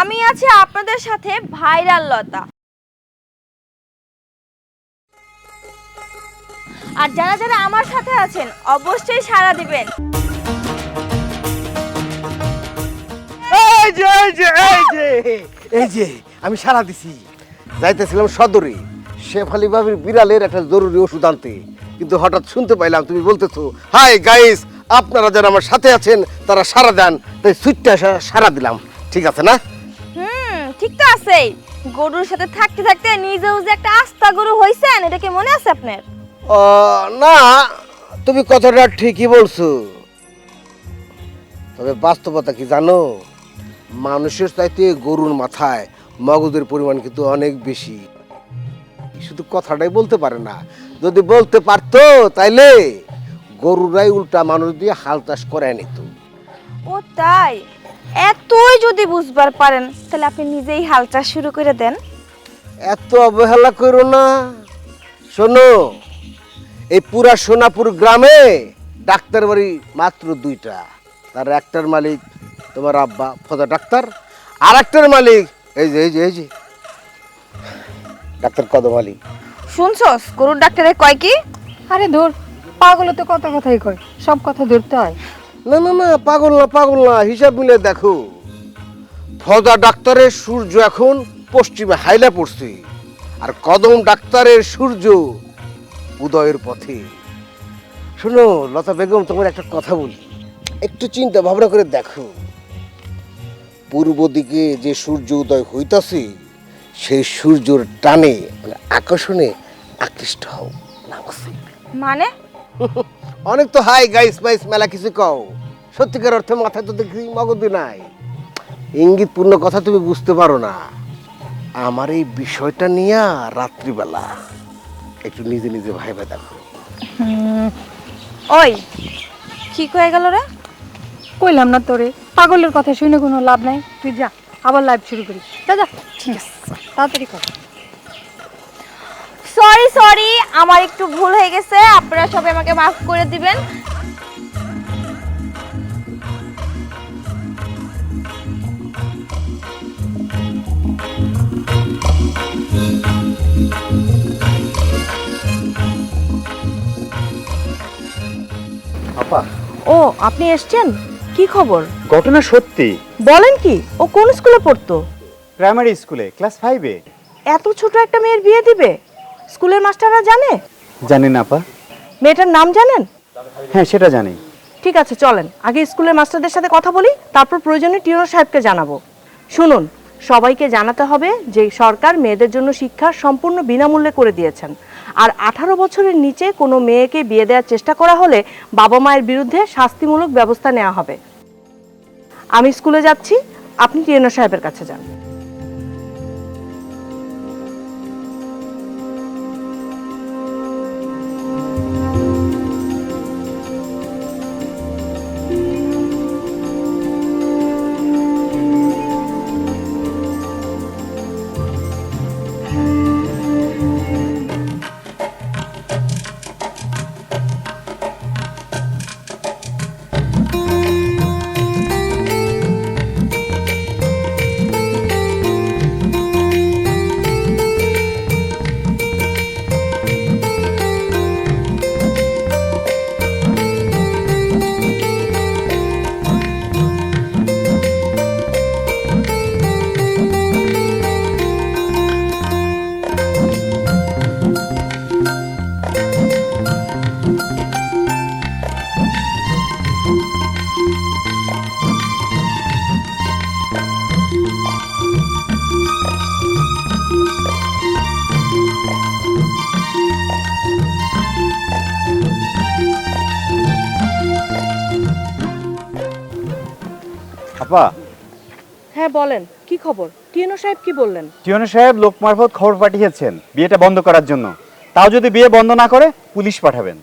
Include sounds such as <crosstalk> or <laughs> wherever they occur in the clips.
আমি আছি আপনাদের সাথে ভাইরাল লতা। আর যারা যারা আমার সাথে আছেন, অবশ্যই সাড়া দিবেন। এই যে এই যে, এই আমি সারা দিছি। যাইতেছিলাম সদরে। শেফালি বাবির বিড়ালের একটা জরুরি ওষুধ আনতে। কিন্তু হঠাৎ শুনতে পাইলাম, তুমি বলতেছো, হাই গাইস, আপনারা যারা আমার সাথে আছেন, তারা সারা দেন। তাই সুইটটা সারা দিলাম। ঠিক আছে না? ঠিক তো আছেই। গরুর সাথে থাকতে থাকতে নিজেও যে একটা আস্থা গরু হইছেন এটা কি মনে আছে আপনার? ও, না তুমি কথাটা ঠিকই বলছো। তবে বাস্তবতা কি জানো? মানুষের চাইতে গরুর মাথায় মগজের পরিমাণ কিন্তু অনেক বেশি। শুধু কথাটাই বলতে পারে না যদি বলতে পারতো তাইলে গরুরাই উল্টা মানুষ দিয়ে হাল চাষ করে নিত। ও তাই? এতই যদি বুঝবার পারেন তাহলে আপনি নিজেই হাল চাষ শুরু করে দেন। এত অবহেলা করো না। শোনো এই পুরা সোনাপুর গ্রামে ডাক্তার বাড়ি মাত্র দুইটা। তার একটার মালিক তোমার আব্বা ফদা ডাক্তার। আর একটার মালিক এই যে এই যে এই যে। ডাক্তার কদম আলী। শুনছস? গরুর ডাক্তারে কয় কি? আরে ধর পাগল তো কত কথাই কয়। সব কথা ধরতে হয়। না না না পাগল না পাগল না হিসাব মিলে দেখো। ফদা ডাক্তারের সূর্য এখন পশ্চিমে হাইলা পড়ছে আর কদম ডাক্তারের সূর্য উদয়ের পথে। শোনো লতা বেগম তোমার একটা কথা বলি। একটু চিন্তা ভাবনা করে দেখো। পূর্ব দিকে যে সূর্য উদয় হইতাছে সেই সূর্যর টানে মানে আকর্ষণে আকৃষ্ট হও। মানে? <laughs> অনেক তো হাই গাইস মাইস মেলা কিছু কও। সত্যিকার অর্থে মাথায় তো দেখি মগদি নাই। ইঙ্গিতপূর্ণ কথা তুমি বুঝতে পারো না। আমার এই বিষয়টা নিয়ে রাত্রিবেলা একটু নিজে নিজে ভাই ভাই দেখো ওই কি কয়ে গেল রে? কইলাম না তোরে পাগলের কথা শুনে কোনো লাভ নাই। তুই যা আবার লাইভ শুরু করি যা যা ঠিক আছে তাড়াতাড়ি কর। সরি সরি আমার একটু ভুল হয়ে গেছে। আপনারা সবাই আমাকে মাফ করে দিবেন। আপা। ও আপনি এসছেন? কি খবর? ঘটনা সত্যি। বলেন কি ও কোন স্কুলে পড়তো? প্রাইমারি স্কুলে ক্লাস ফাইভে এত ছোট একটা মেয়ের বিয়ে দিবে? স্কুলের মাস্টাররা জানে? জানি না আপা। মেয়েটার নাম জানেন? হ্যাঁ সেটা জানি। ঠিক আছে চলেন। আগে স্কুলের মাস্টারদের সাথে কথা বলি তারপর প্রয়োজনে টিউনর সাহেবকে জানাব। শুনুন সবাইকে জানাতে হবে যে সরকার মেয়েদের জন্য শিক্ষা সম্পূর্ণ বিনামূল্যে করে দিয়েছেন। আর আঠারো বছরের নিচে কোনো মেয়েকে বিয়ে দেওয়ার চেষ্টা করা হলে বাবা মায়ের বিরুদ্ধে শাস্তিমূলক ব্যবস্থা নেওয়া হবে। আমি স্কুলে যাচ্ছি আপনি টিউনর সাহেবের কাছে যান। আপা। হ্যাঁ বলেন কি খবর? টিউনর সাহেব কি বললেন? টিয়ন সাহেব লোক মারফত খবর পাঠিয়েছেন বিয়েটা বন্ধ করার জন্য। তাও যদি বিয়ে বন্ধ না করে পুলিশ পাঠাবেন।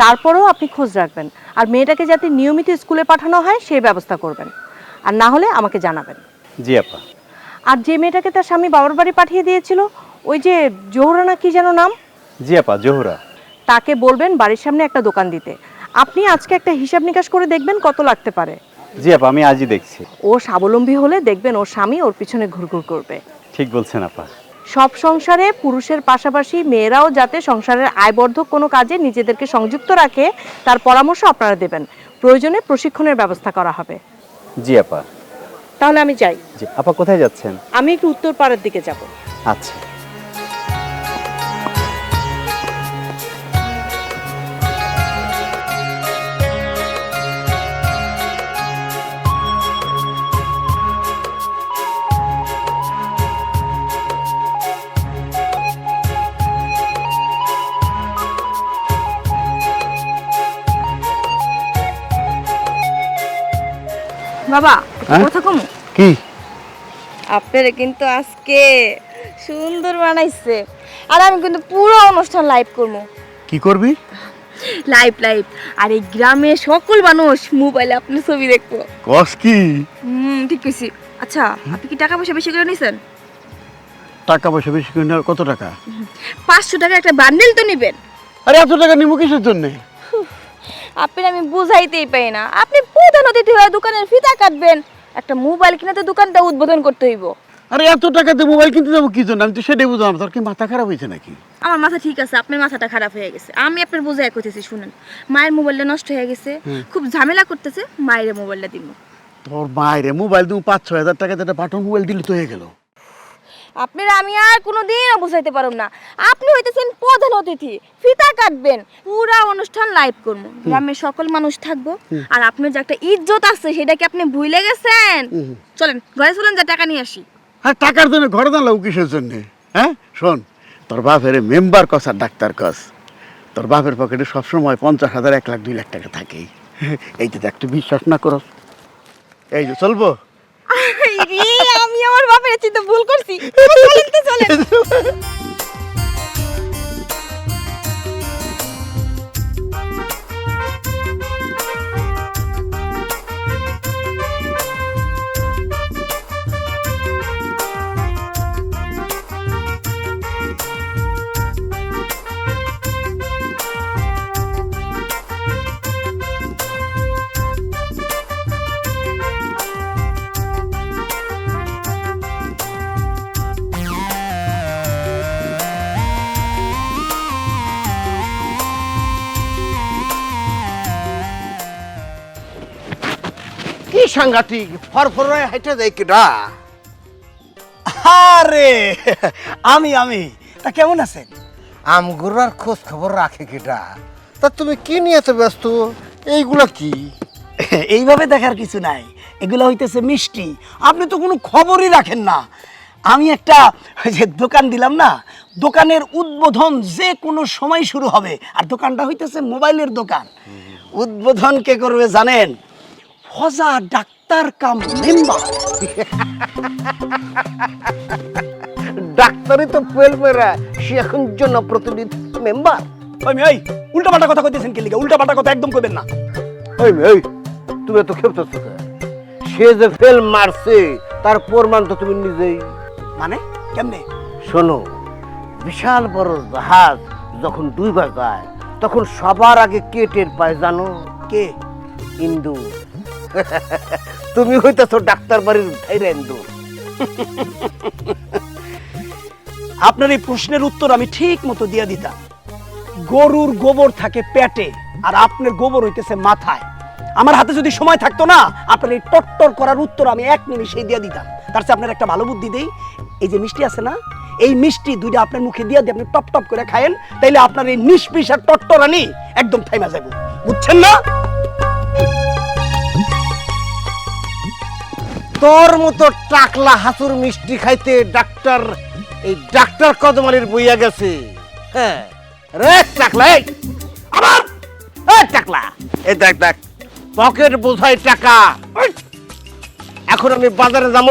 তারপরেও আপনি খোঁজ রাখবেন আর মেয়েটাকে যাতে নিয়মিত স্কুলে পাঠানো হয় সেই ব্যবস্থা করবেন। আর না হলে আমাকে জানাবেন। জি আপা। আর যে মেয়েটাকে তার স্বামী বাবার বাড়ি পাঠিয়ে দিয়েছিল ওই যে জোহরানা কি যেন নাম? জি আপা জোহরা। তাকে বলবেন বাড়ির সামনে একটা দোকান দিতে। আপনি আজকে একটা হিসাব নিকাশ করে দেখবেন কত লাগতে পারে। জি আপা আমি আজই দেখছি। ও স্বাবলম্বী হলে দেখবেন ওর স্বামী ওর পিছনে ঘুরঘুর করবে। ঠিক বলছেন আপা। সব সংসারে পুরুষের পাশাপাশি মেয়েরাও যাতে সংসারের আয়বর্ধক কোনো কাজে নিজেদেরকে সংযুক্ত রাখে তার পরামর্শ আপনারা দেবেন। প্রয়োজনে প্রশিক্ষণের ব্যবস্থা করা হবে। জি আপা। তাহলে আমি যাই। জি আপা কোথায় যাচ্ছেন? আমি একটু উত্তর পাড়ার দিকে যাব। আচ্ছা। বাবা হ্যাঁ? কথা কম? কি? আপনারা কিন্তু আজকে সুন্দর বানাইছে। আর আমি কিন্তু পুরো অনুষ্ঠান লাইভ করব কি করবি? লাইভ লাইভ আর এই গ্রামে সকল মানুষ মোবাইলে আপনার ছবি দেখব। কস কি? হুম ঠিক কইছি। আচ্ছা আপনি কি টাকা পয়সা বেশি করে নিছেন? টাকা পয়সা বেশি করে কত টাকা? পাঁচশো টাকা একটা বান্ডেল তো নেবেন। আরে এত টাকা নিবো কিসের জন্য? আপনি আমি বুঝাইতেই পাই না। আপনি প্রধান অতিথি হয়ে দোকানের ফিতা কাটবেন। একটা মোবাইল কিনে তো দোকানটা উদ্বোধন করতে হইব। আরে এত টাকাতে মোবাইল কিনতে যাব কি জন্য? আমি তো সেটাই বুঝলাম। তোর কি মাথা খারাপ হয়েছে নাকি? আমার মাথা ঠিক আছে আপনার মাথাটা খারাপ হয়ে গেছে। আমি আপনার বোঝাই করতেছি শুনেন। মায়ের মোবাইলটা নষ্ট হয়ে গেছে। খুব ঝামেলা করতেছে মায়ের মোবাইলটা দিব। তোর মায়ের মোবাইল তুমি পাঁচ ছয় হাজার টাকা একটা বাটন মোবাইল দিলে তো হয়ে গেল। আপনারা আমি আর কোনো কোনোদিনও বুঝাইতে পারব না। আপনি হইতেছেন প্রধান অতিথি ফিতা কাটবেন। পুরা অনুষ্ঠান লাইভ করব। গ্রামের সকল মানুষ থাকব। আর আপনার যে একটা ইজ্জত আছে সেটা কি আপনি ভুলে গেছেন? চলেন ঘরে চলেন যা টাকা নিয়ে আসি। আর টাকার জন্য ঘরে দাঁড়াও কিসের জন্য? হ্যাঁ শোন তোর বাপের মেম্বার কস আর ডাক্তার কস। তোর বাপের পকেটে সবসময় পঞ্চাশ হাজার এক লাখ দুই লাখ টাকা থাকেই। এই তো একটু বিশ্বাস না করো এই যে চলবো? <laughs> ভুল করছি। চলেন <laughs> সাংঘাতিক। ফরফরায় হাইটা দেয় কিডা? আরে আমি আমি তা কেমন আছেন? আমগুরার খোঁজ খবর রাখে কিডা। তা তুমি কি নিয়ে এত ব্যস্ত? এইগুলা কি? <laughs> এইভাবে দেখার কিছু নাই। এগুলো হইতেছে মিষ্টি। আপনি তো কোনো খবরই রাখেন না। আমি একটা ওই যে দোকান দিলাম না দোকানের উদ্বোধন যে কোনো সময় শুরু হবে। আর দোকানটা হইতেছে মোবাইলের দোকান। উদ্বোধন কে করবে জানেন? ফজা ডাক্তার কাম মেম্বার। ডাক্তারই তো ফেল মেরা সে এখন জনপ্রতিনিধি মেম্বার। মেয়ে, ওই উল্টা পাল্টা কথা কইতেছেন কি লিগা? উল্টা পাল্টা কথা একদম কইবেন না। মেয়ে, ওই তুমি এত ক্ষেপ্ত সে যে ফেল মারছে তার প্রমাণ তো তুমি নিজেই। মানে? কেমনে? শোনো বিশাল বড় জাহাজ যখন ডুইবা যায় তখন সবার আগে কে টের পায় জানো? কে? ইন্দু। <laughs> তুমি হইতেছো ডাক্তার বাড়ির ধাইরা ইন্দু আপনার এই প্রশ্নের উত্তর আমি ঠিক মতো দিয়ে দিতাম। গরুর গোবর থাকে পেটে, আর আপনার গোবর হইতেছে মাথায়। আমার হাতে যদি সময় থাকতো না, আপনার এই টট্টর করার উত্তর আমি এক নিমিষেই দিয়ে দিতাম। তার চেয়ে আপনার একটা ভালো বুদ্ধি দেই। এই যে মিষ্টি আছে না, এই মিষ্টি দুইটা আপনার মুখে দিয়ে দিয়ে আপনি টপ টপ করে খায়েন, তাইলে আপনার এই নিষ্পিস আর টট্টরানি একদম থাইমা যাব বুঝছেন না? তোর মতো টাকলা হাসুর মিষ্টি খাইতে ডাক্তার এই ডাক্তার কদমালির বইয়া গেছে। হ্যাঁ রে টাকলা এই আবার এই টাকলা। এই দেখ দেখ। পকেট বোঝাই টাকা। এখন আমি বাজারে যাব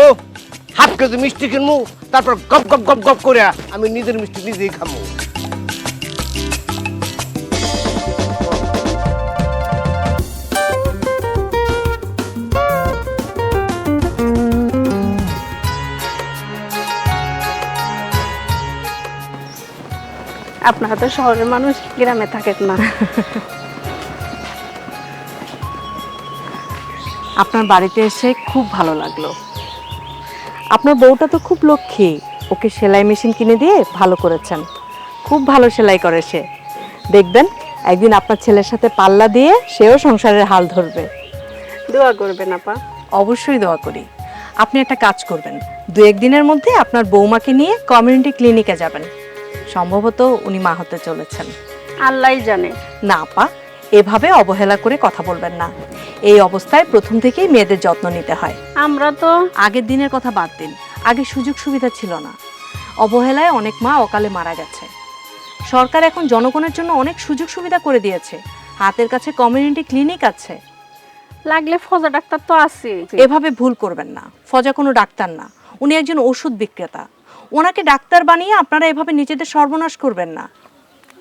হাফ কেজি মিষ্টি কিনবো তারপর গপ গপ গপ গপ করে আমি নিজের মিষ্টি নিজেই খাব আপনারা তো শহরের মানুষ গ্রামে থাকেন না। <laughs> আপনার বাড়িতে এসে খুব ভালো লাগল। আপনার বউটা তো খুব লক্ষ্মী ওকে সেলাই মেশিন কিনে দিয়ে ভালো করেছেন। খুব ভালো সেলাই করে সে। দেখবেন একদিন আপনার ছেলের সাথে পাল্লা দিয়ে সেও সংসারের হাল ধরবে। দোয়া করবেন আপা। অবশ্যই দোয়া করি। আপনি একটা কাজ করবেন। দু একদিনের মধ্যে আপনার বৌমাকে নিয়ে কমিউনিটি ক্লিনিকে যাবেন। সম্ভবত উনি মা হতে চলেছেন। আল্লাহই জানে। না আপা এভাবে অবহেলা করে কথা বলবেন না। এই অবস্থায় প্রথম থেকেই মেয়েদের যত্ন নিতে হয়। আমরা তো আগের দিনের কথা বাদ দিন। আগে সুযোগ সুবিধা ছিল না। অবহেলায় অনেক মা অকালে মারা গেছে। সরকার এখন জনগণের জন্য অনেক সুযোগ সুবিধা করে দিয়েছে। হাতের কাছে কমিউনিটি ক্লিনিক আছে। লাগলে ফজা ডাক্তার তো আছে এভাবে ভুল করবেন না। ফজা কোনো ডাক্তার না। উনি একজন ওষুধ বিক্রেতা। ওনাকে ডাক্তার বানিয়ে আপনারা এভাবে নিজেদের সর্বনাশ করবেন না।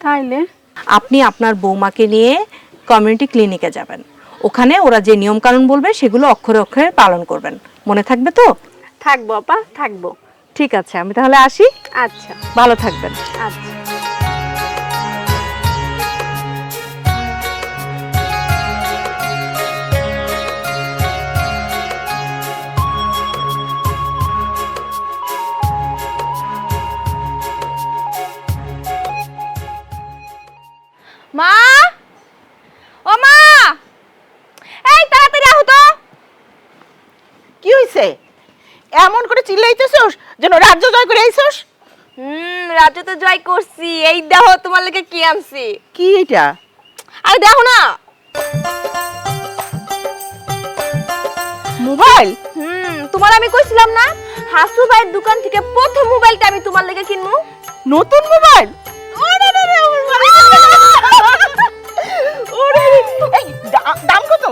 তাইলে? আপনি আপনার বৌমাকে নিয়ে কমিউনিটি ক্লিনিকে যাবেন। ওখানে ওরা যে নিয়ম কানুন বলবে সেগুলো অক্ষরে অক্ষরে পালন করবেন। মনে থাকবে তো? থাকব আপা থাকব। ঠিক আছে আমি তাহলে আসি। আচ্ছা। ভালো থাকবেন। আচ্ছা। মা? ও মা! এই তাড়াতাড়ি আহো তো। কি হইছে? এমন করে চিল্লাইতেছস যেন রাজ্য জয় করে আইছস? হুম রাজ্য তো জয় করছি। এই দেখো তোমার লেগে কি আনছি। কি এটা? আরে দেখো না। মোবাইল? হুম তোমার আমি কইছিলাম না হাসু ভাইয়ের দোকান থেকে প্রথম মোবাইলটা আমি তোমার লেগে কিনবো। নতুন মোবাইল? এই, দাম কত?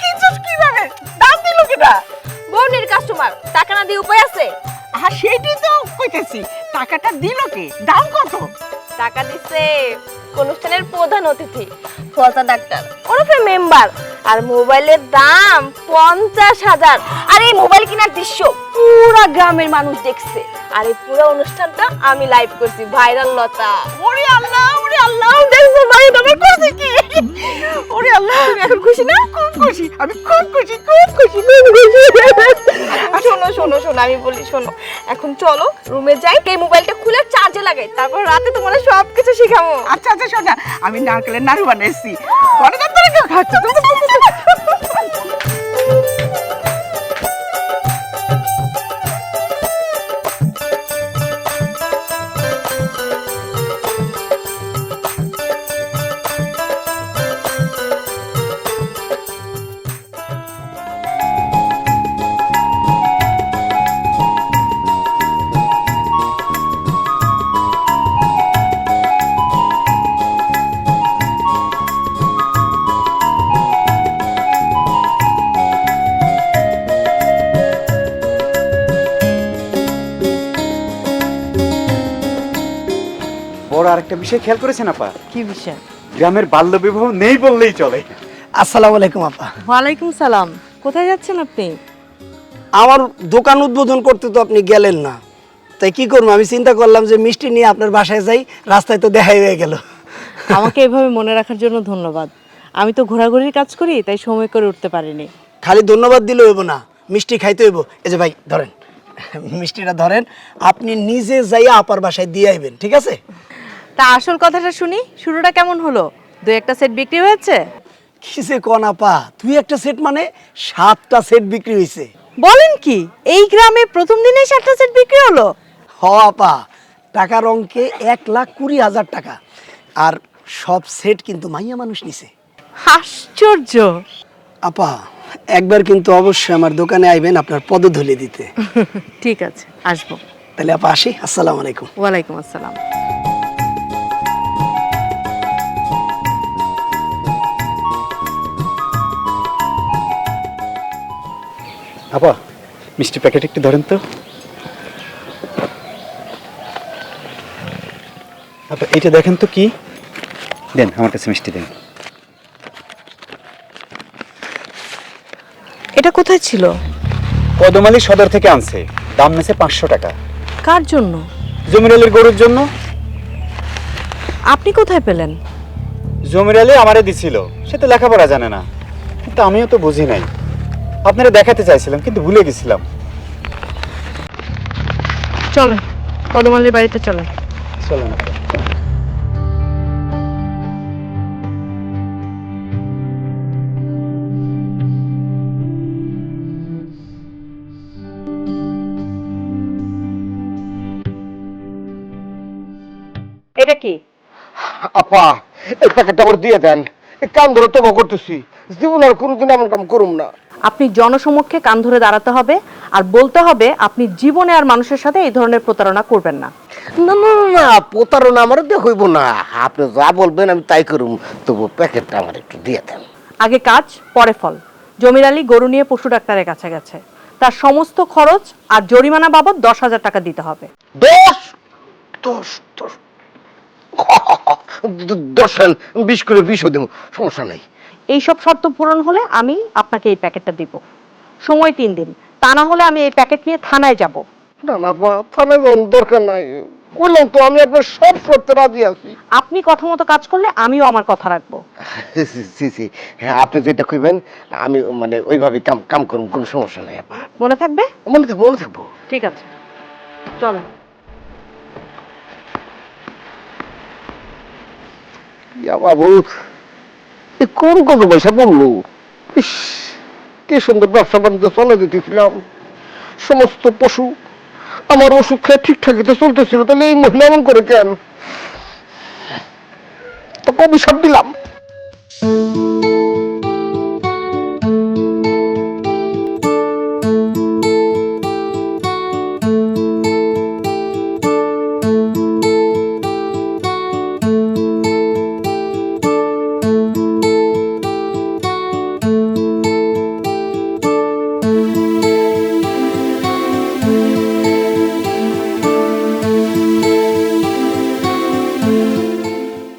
কিনছস কীভাবে? দাম দিল কেটা বোনের কাস্টমার টাকা না দিয়ে উপায় আছে? আর সেইটাই তো কইতেছি। টাকাটা দিল কে? দাম কত? টাকা দিছে অনুষ্ঠানের প্রধান অতিথি ফলতা ডাক্তার ওরফে মেম্বার আর মোবাইলের দাম পঞ্চাশ হাজার। আর এই মোবাইল কেনার দৃশ্য পুরা গ্রামের মানুষ দেখছে। আর এই পুরো অনুষ্ঠানটা আমি লাইভ করছি ভাইরাল লতা। ওরে আল্লাহ ওরে আল্লাহ দেখছ ভাই আমার করছে কি? ওরে আল্লাহ, আমি এখন খুশি না? খুব খুশি, আমি খুব খুশি খুব খুশি শোনো শোনো শোনো, আমি বলি, শোনো, এখন চলো রুমে যাই, এই মোবাইলটা খুলে চার্জে লাগাই, তারপর রাতে তোমার সব কিছু শিখাবো। আচ্ছা আচ্ছা শোনা আমি নারকেলের নাড়ু বানাইছি। পরে কেউ খাচ্ছে আরেকটা বিষয় খেয়াল করেছেন আপা? কি বিষয়? গ্রামের বাল্য বিবাহ নেই বললেই চলে। আসসালামু আলাইকুম আপা। ওয়ালাইকুম সালাম। কোথায় যাচ্ছেন আপনি? আমার দোকান উদ্বোধন করতে তো আপনি গেলেন না। তাই কি করব? আমি চিন্তা করলাম যে মিষ্টি নিয়ে আপনার বাসায় যাই রাস্তায় তো দেখাই হয়ে গেল। আমাকে এভাবে মনে রাখার জন্য ধন্যবাদ। আমি তো ঘোরাঘুরির কাজ করি তাই সময় করে উঠতে পারিনি। খালি ধন্যবাদ দিলে হইব না মিষ্টি খাইতে হইব। এই যে ভাই ধরেন। মিষ্টিটা ধরেন আপনি নিজে যাইয়া আপার বাসায় দিয়ে আইবেন ঠিক আছে? তা আসল কথাটা শুনি শুরুটা কেমন হলো? দু একটা সেট বিক্রি হয়েছে? কি যে কন আপা তুই একটা সেট মানে সাতটা সেট বিক্রি হয়েছে। বলেন কি এই গ্রামে প্রথম দিনেই সাতটা সেট বিক্রি হলো? হ আপা টাকার অঙ্কে এক লাখ কুড়ি হাজার টাকা। আর সব সেট কিন্তু মাইয়া মানুষ নিছে। আশ্চর্য! আপা একবার কিন্তু অবশ্যই আমার দোকানে আইবেন আপনার পদধূলি দিতে। <laughs> ঠিক আছে আসব। তাহলে আপা আসি আসসালামু আলাইকুম। ওয়ালাইকুম আসসালাম। আপা মিষ্টি প্যাকেট একটু ধরেন তো। আপা এটা দেখেন তো কি? দেন আমার কাছে মিষ্টি দেন। এটা কোথায় ছিল? কদমালি সদর থেকে আনছে। দাম নেছে পাঁচশো টাকা। কার জন্য? জমিরালের গরুর জন্য। আপনি কোথায় পেলেন? জমির জমিরালে আমারে দিছিল। সে তো লেখাপড়া জানে না। কিন্তু আমিও তো বুঝি নাই। আপনারা দেখাতে চাইছিলাম কিন্তু ভুলে গেছিলাম। চলেন কদমালির বাড়িতে চলেন। চলেন। এটা কি? আপা এই প্যাকেটটা আমার দিয়ে দেন। কান ধরে তবা করতেছি। জীবন আর কোনোদিন এমন কাম করুম না। আপনি জনসমক্ষে কান ধরে দাঁড়াতে হবে আর বলতে হবে আপনি জীবনে আর মানুষের সাথে এই ধরনের প্রতারণা করবেন না। না না না, না প্রতারণা আমার দিয়ে হইব না। আপনি যা বলবেন আমি তাই করুম। তবু প্যাকেটটা আমার একটু দিয়ে দেন। আগে কাজ পরে ফল। জমির আলী গরু নিয়ে পশু ডাক্তারের কাছে গেছে। তার সমস্ত খরচ আর জরিমানা বাবদ দশ হাজার টাকা দিতে হবে। দশ? দশ দশ <laughs> দ- দশ আন, বিশ করে বিশও দেবো সমস্যা নেই। এইসব শর্ত পূরণ হলে আমি আপনাকে এই প্যাকেটটা দিব। সময় তিন দিন। তা না হলে আমি এই প্যাকেট নিয়ে থানায় যাব। না না থানায় যাওয়ার দরকার নাই। বললাম তো আমি একবার সব করতে রাজি আছি। আপনি কথা মতো কাজ করলে আমিও আমার কথা রাখব। <laughs> সি, সি, হ্যাঁ আপনি যেটা কইবেন আমি মানে ওইভাবে কাম কাম করুন কোনো সমস্যা নাই। মনে থাকবে? মনে থাকব মনে থাকব। ঠিক আছে। চলো কোন কত পয়সা পড়ল কি সুন্দর ব্যবসা বাণিজ্য চলে দিতেছিলাম সমস্ত পশু আমার ওষুধ খেয়ে ঠিকঠাকই তো চলতেছিল, তাহলে এই মহিলা এমন করে কেন? কবি সব দিলাম।